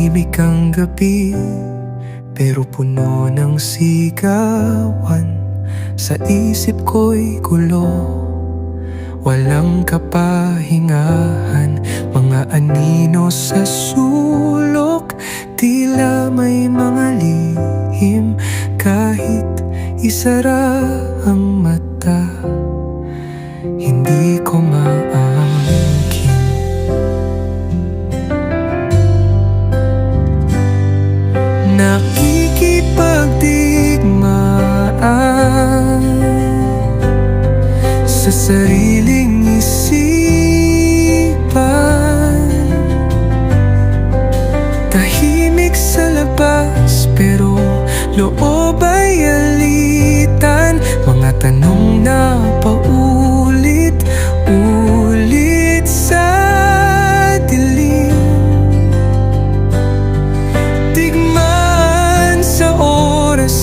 Tahimik ang gabi Pero puno ng sigawan. Sa isip ko'y gulo Walang kapahingahan. Mga anino sa sulok Tila may mga lihim. Kahit isara ang mata Nakikipagdigmaan Sa sariling isipan. Tahimik sa pero loob ay alitan. Mga tanong na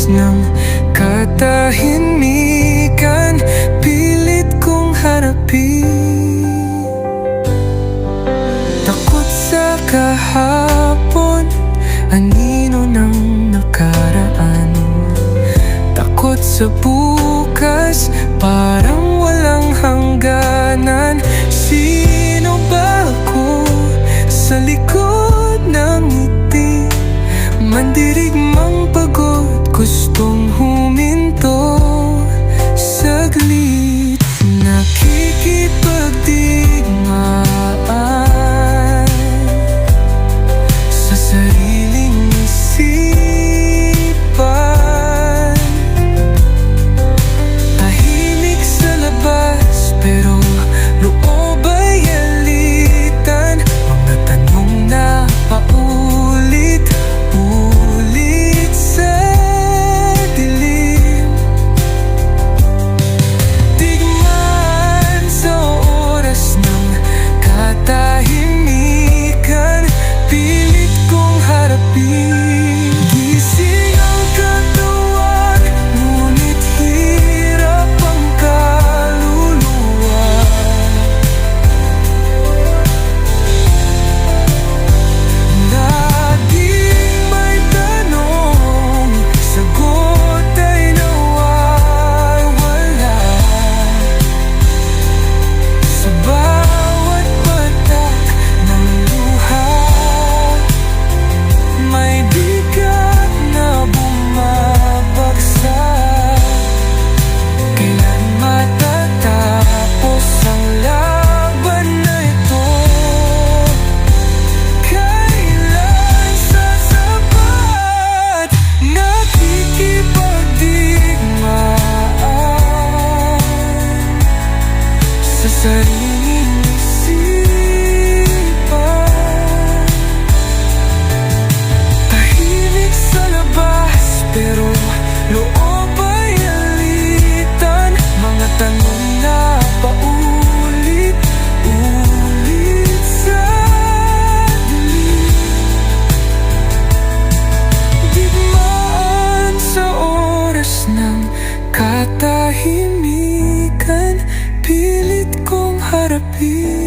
oras ng katahimikan Pilit kong harapin. Takot sa kahapon Anino ng nakaraan? Takot sa bukas Parang sariling isipan. Tahimik sa labas Pero harapin sariling isipan Tahimik sa labas pero katahimikan Pilit kong harapin